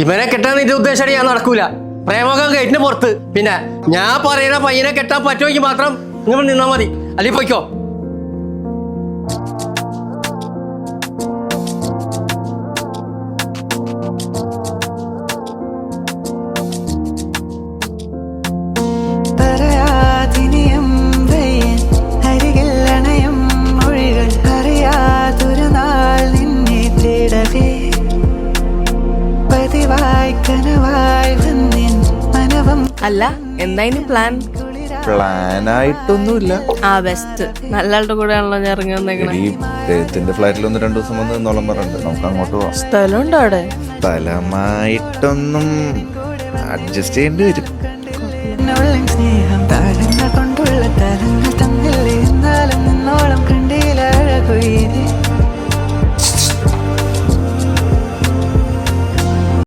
ഇവനെ കെട്ടാൻ നിന്റെ ഉദ്ദേശം ഞാൻ നടക്കൂല. പ്രേമകം ഗേറ്റിന് പുറത്ത്. പിന്നെ ഞാൻ പറയുന്ന പയ്യനെ കെട്ടാൻ പറ്റുമെങ്കിൽ മാത്രം നിങ്ങൾ നിന്നാ മതി. അല്ലെങ്കിൽ പൊയ്ക്കോ? അല്ല എന്തായിരുന്നു പ്ലാൻ പ്ലാനായിട്ടൊന്നുമില്ല. ആ ബെസ്റ്റ് നല്ല ആളുടെ കൂടെ ആണല്ലോ ഞാൻ ഇറങ്ങി വന്നേക്കണേ. ഈ ദൈവത്തിന്റെ ഫ്ലാറ്റിൽ ഒന്ന് രണ്ടു ദിവസം വന്ന് നിന്നോളം പറഞ്ഞിട്ടുണ്ട്. നമുക്ക് അങ്ങോട്ട് പോവാം. സ്ഥലമുണ്ടോ അവിടെ? സ്ഥലമായിട്ടൊന്നും അഡ്ജസ്റ്റ് ചെയ്യേണ്ടി വരും. കൊണ്ടുള്ള തരങ്ങൾ തന്നില്ലേ? എന്നാലും നിന്നോളം കണ്ടില്ല കൊയ്യ